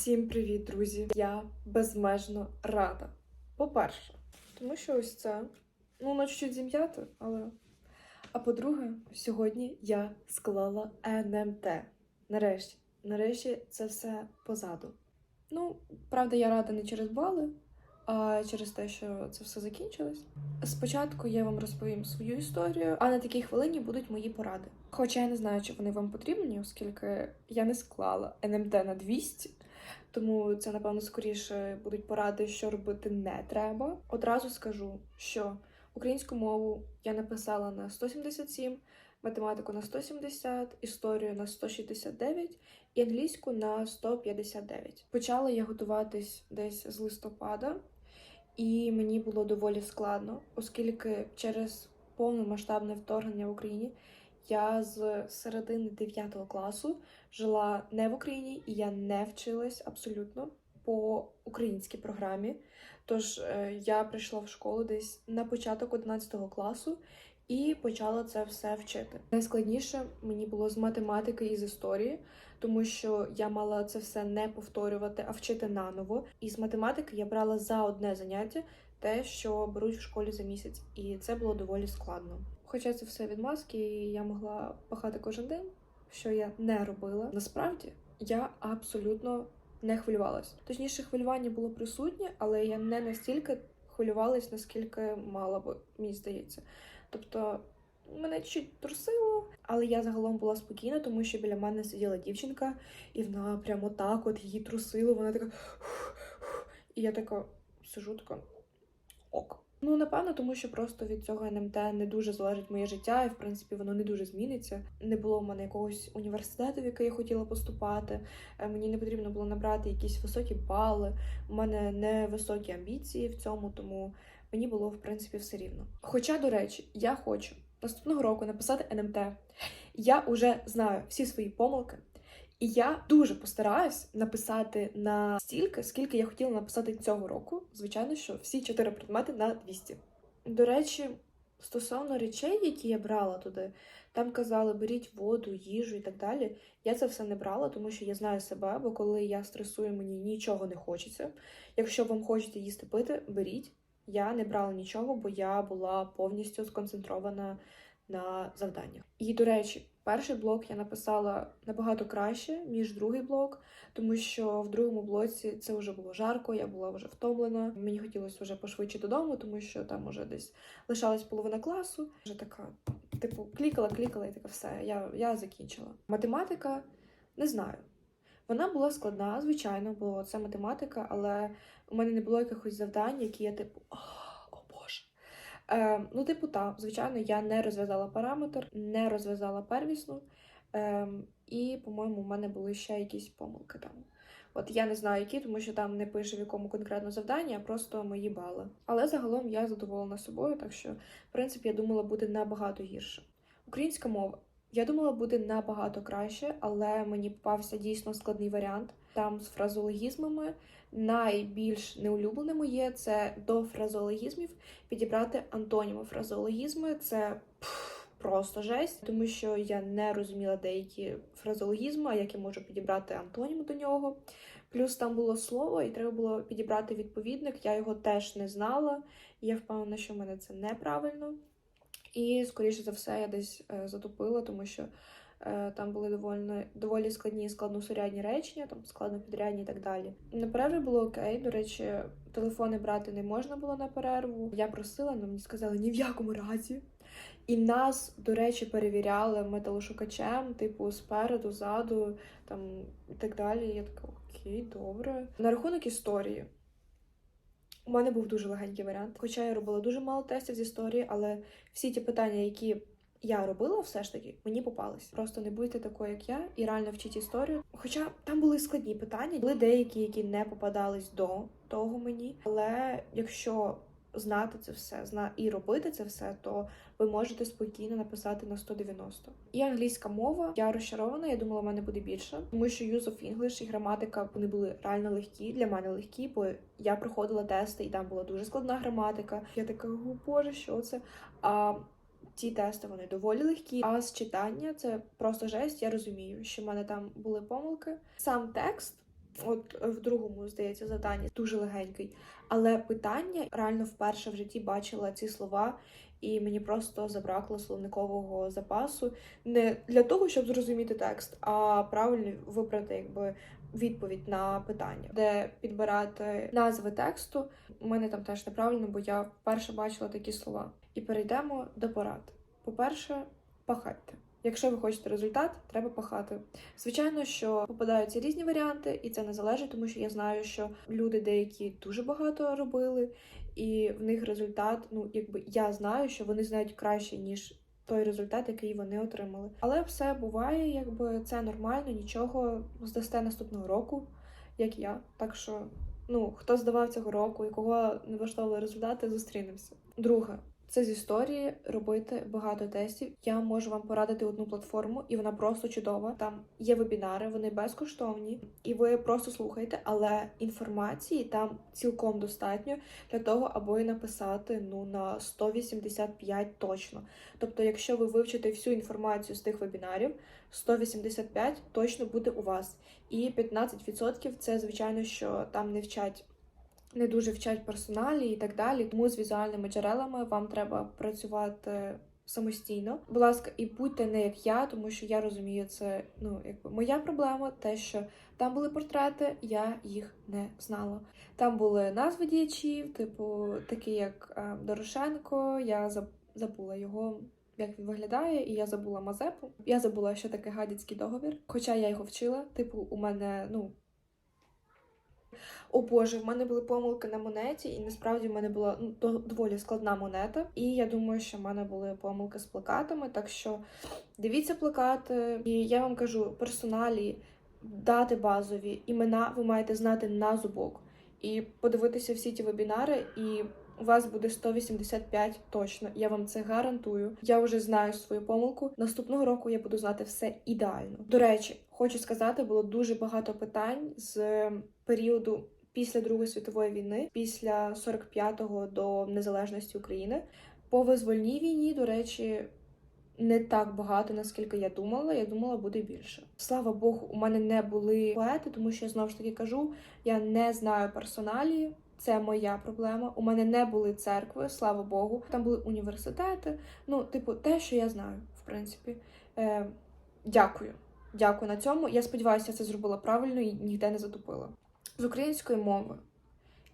Всім привіт, друзі! Я безмежно рада. По-перше, тому що ось це, ну, воно чуть-чуть зім'яте, але. А по-друге, сьогодні я склала НМТ. Нарешті. Нарешті це все позаду. Ну, правда, я рада не через бали, а через те, що це все закінчилось. Спочатку я вам розповім свою історію, а на такій хвилині будуть мої поради. Хоча я не знаю, чи вони вам потрібні, оскільки я не склала НМТ на 200, тому це, напевно, скоріше будуть поради, що робити не треба. Одразу скажу, що українську мову я написала на 177, математику на 170, історію на 169 і англійську на 159. Почала я готуватись десь з листопада, і мені було доволі складно, оскільки через повномасштабне вторгнення в Україні я з середини 9 класу жила не в Україні, і я не вчилась абсолютно по українській програмі. Тож е, я прийшла в школу десь на початок 11 класу і почала це все вчити. Найскладніше мені було з математики і з історії, тому що я мала це все не повторювати, а вчити наново. І з математики я брала за одне заняття те, що беруть в школі за місяць, і це було доволі складно. Хоча це все відмазки, і я могла пахати кожен день, що я не робила. Насправді я абсолютно не хвилювалась. Точніше, хвилювання було присутнє, але я не настільки хвилювалась, наскільки мала би, мені здається. Тобто мене чуть трусило, але я загалом була спокійна, тому що біля мене сиділа дівчинка, і вона прямо так от її трусило. Вона така. І я така сижу, така ок. Ну, напевно, тому що просто від цього НМТ не дуже залежить моє життя, і в принципі воно не дуже зміниться. Не було в мене якогось університету, в який я хотіла поступати. Е, Мені не потрібно було набрати якісь високі бали. У мене не високі амбіції в цьому, тому мені було в принципі все рівно. Хоча, до речі, я хочу наступного року написати НМТ. Я вже знаю всі свої помилки. І я дуже постараюсь написати на стільки, скільки я хотіла написати цього року. Звичайно, що всі чотири предмети на 200. До речі, стосовно речей, які я брала туди, там казали, беріть воду, їжу і так далі. Я це все не брала, тому що я знаю себе, бо коли я стресую, мені нічого не хочеться. Якщо вам хочеться їсти пити, беріть. Я не брала нічого, бо я була повністю сконцентрована на завданнях. І, до речі, перший блок я написала набагато краще, ніж другий блок, тому що в другому блоці це вже було жарко, я була вже втомлена. Мені хотілося вже пошвидше додому, тому що там уже десь лишалась половина класу. Вже така, типу, клікала, клікала, і така все, я, я закінчила. Математика не знаю. Вона була складна, звичайно, бо це математика, але у мене не було якихось завдань, які я типу, «А, о Боже. Е, ну, типу, так, звичайно, я не розв'язала параметр, не розв'язала первісну, е, і, по-моєму, у мене були ще якісь помилки там. От я не знаю, які, тому що там не пише в якому конкретно завданні, а просто мої бали. Але загалом я задоволена собою, так що, в принципі, я думала, буде набагато гірше. Українська мова. Я думала, буде набагато краще, але мені попався дійсно складний варіант. Там з фразологізмами найбільш неулюблене моє це до фразологізмів підібрати антоніми фразологізми. Це пф, просто жесть, тому що я не розуміла деякі фразологізми, а як я можу підібрати антонім до нього. Плюс там було слово, і треба було підібрати відповідник. Я його теж не знала. Я впевнена, що в мене це неправильно. І, скоріше за все, я десь е, затупила, тому що е, там були доволі, доволі складні складносурядні речення, там складнопідрядні і так далі. На перерві було окей. До речі, телефони брати не можна було на перерву. Я просила, але мені сказали ні в якому разі. І нас, до речі, перевіряли металошукачем, типу, спереду, ззаду, там і так далі. Я така, окей, добре. На рахунок історії. У мене був дуже легенький варіант. Хоча я робила дуже мало тестів з історії, але всі ті питання, які я робила, все ж таки мені попались. Просто не будьте такою, як я, і реально вчіть історію. Хоча там були складні питання, були деякі, які не попадались до того мені. Але якщо знати це все, зна і робити це все, то ви можете спокійно написати на 190. І англійська мова. Я розчарована. Я думала, в мене буде більше, тому що use of English і граматика вони були реально легкі для мене легкі, бо я проходила тести, і там була дуже складна граматика. Я така, о боже, що це? А ті тести вони доволі легкі. А з читання це просто жесть. Я розумію, що в мене там були помилки. Сам текст от е, в другому, здається, завданні дуже легенький. Але питання реально вперше в житті бачила ці слова, і мені просто забракло словникового запасу не для того, щоб зрозуміти текст, а правильно вибрати якби відповідь на питання, де підбирати назви тексту. У мене там теж неправильно, бо я вперше бачила такі слова. І перейдемо до порад. По-перше, пахайте. Якщо ви хочете результат, треба пахати. Звичайно, що попадаються різні варіанти, і це не залежить, тому що я знаю, що люди деякі дуже багато робили, і в них результат, ну якби я знаю, що вони знають краще, ніж той результат, який вони отримали. Але все буває, якби це нормально, нічого здасте наступного року, як я. Так що, ну хто здавав цього року і кого не влаштовували результати, зустрінемося. Друге. Це з історії робити багато тестів. Я можу вам порадити одну платформу, і вона просто чудова. Там є вебінари, вони безкоштовні, і ви просто слухаєте, але інформації там цілком достатньо для того, аби написати ну на 185 точно. Тобто, якщо ви вивчите всю інформацію з тих вебінарів, 185 точно буде у вас. І 15% це звичайно, що там не вчать не дуже вчать персоналі і так далі. Тому з візуальними джерелами вам треба працювати самостійно. Будь ласка, і будьте не як я, тому що я розумію, це ну якби моя проблема, те, що там були портрети, я їх не знала. Там були назви діячів, типу такі як е, Дорошенко. Я заб- забула його. Як він виглядає, і я забула Мазепу. Я забула, що таке гадяцький договір. Хоча я його вчила. Типу, у мене ну о Боже, в мене були помилки на монеті, і насправді в мене була ну, доволі складна монета. І я думаю, що в мене були помилки з плакатами. Так що дивіться плакати, і я вам кажу, персоналі, дати базові, імена ви маєте знати на зубок. І подивитися всі ті вебінари, і у вас буде 185 точно. Я вам це гарантую. Я вже знаю свою помилку. Наступного року я буду знати все ідеально. До речі, хочу сказати, було дуже багато питань з періоду після Другої світової війни, після 45-го до незалежності України. По визвольній війні, до речі, не так багато, наскільки я думала. Я думала, буде більше. Слава Богу, у мене не були поети, тому що я знову ж таки кажу, я не знаю персоналі. Це моя проблема. У мене не були церкви, слава Богу. Там були університети. Ну, типу, те, що я знаю, в принципі. Е, дякую. Дякую на цьому. Я сподіваюся, я це зробила правильно і ніде не затупила. З української мови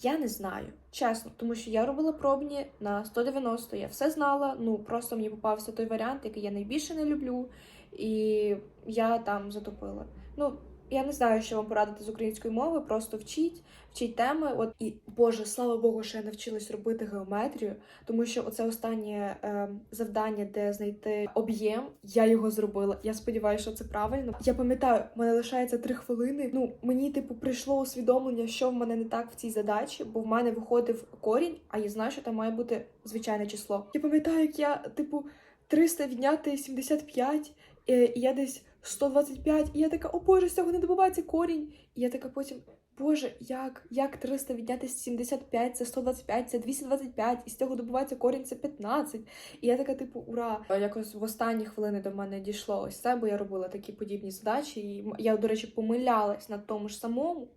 я не знаю, чесно, тому що я робила пробні на 190, я все знала. Ну просто мені попався той варіант, який я найбільше не люблю, і я там затопила. Ну, я не знаю, що вам порадити з української мови, просто вчіть, вчіть теми. От і Боже, слава Богу, що я навчилась робити геометрію, тому що оце останнє е, завдання, де знайти об'єм, я його зробила. Я сподіваюся, що це правильно. Я пам'ятаю, мене лишається три хвилини. Ну мені типу прийшло усвідомлення, що в мене не так в цій задачі, бо в мене виходив корінь, а я знаю, що там має бути звичайне число. Я пам'ятаю, як я типу 300 відняти 75, е, і я десь 125, і я така, о Боже, з цього не добувається корінь. І я така потім. Боже, як? Як 300 відняти 75, це 125, це 225, і з цього добувається корінь, це 15. І я така, типу, ура! Якось в останні хвилини до мене дійшло ось це, бо я робила такі подібні задачі. І я, до речі, помилялась на тому ж самому,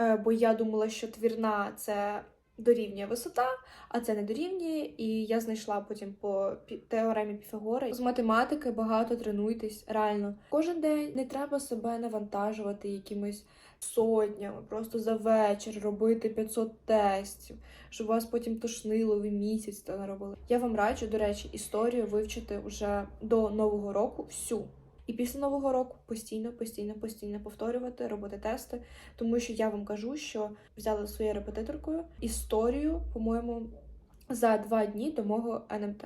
е, бо я думала, що твірна це дорівнює висота, а це не дорівнює. І я знайшла потім по теоремі Піфагора. З математики багато тренуйтесь, реально. Кожен день не треба себе навантажувати якимись сотнями, просто за вечір робити 500 тестів, щоб вас потім тошнило, ви місяць це не робили. Я вам раджу, до речі, історію вивчити вже до нового року всю. І після нового року постійно, постійно, постійно повторювати, робити тести, тому що я вам кажу, що взяла своєю репетиторкою історію, по-моєму, за два дні до мого НМТ.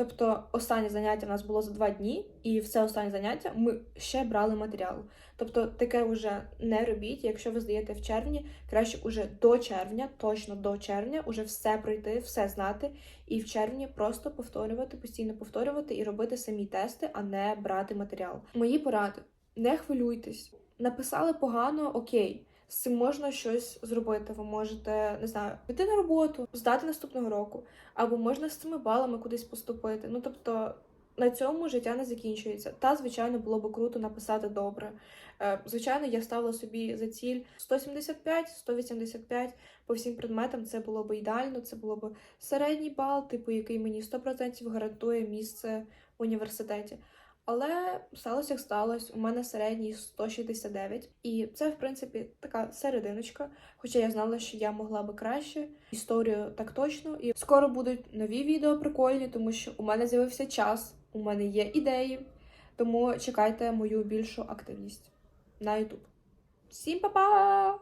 Тобто останнє заняття в нас було за два дні, і все останнє заняття ми ще брали матеріал. Тобто таке вже не робіть. Якщо ви здаєте в червні, краще уже до червня, точно до червня, уже все пройти, все знати, і в червні просто повторювати, постійно повторювати і робити самі тести, а не брати матеріал. Мої поради: не хвилюйтесь, написали погано, окей. З цим можна щось зробити. Ви можете не знаю, піти на роботу, здати наступного року, або можна з цими балами кудись поступити. Ну тобто на цьому життя не закінчується. Та, звичайно, було би круто написати добре. Е, Звичайно, я ставила собі за ціль 175-185 по всім предметам. Це було б ідеально, це було б середній бал, типу, який мені 100% гарантує місце в університеті. Але сталося як сталося. У мене середній 169. І це, в принципі, така серединочка. Хоча я знала, що я могла би краще. Історію так точно. І скоро будуть нові відео прикольні, тому що у мене з'явився час, у мене є ідеї. Тому чекайте мою більшу активність на YouTube. Всім па-па!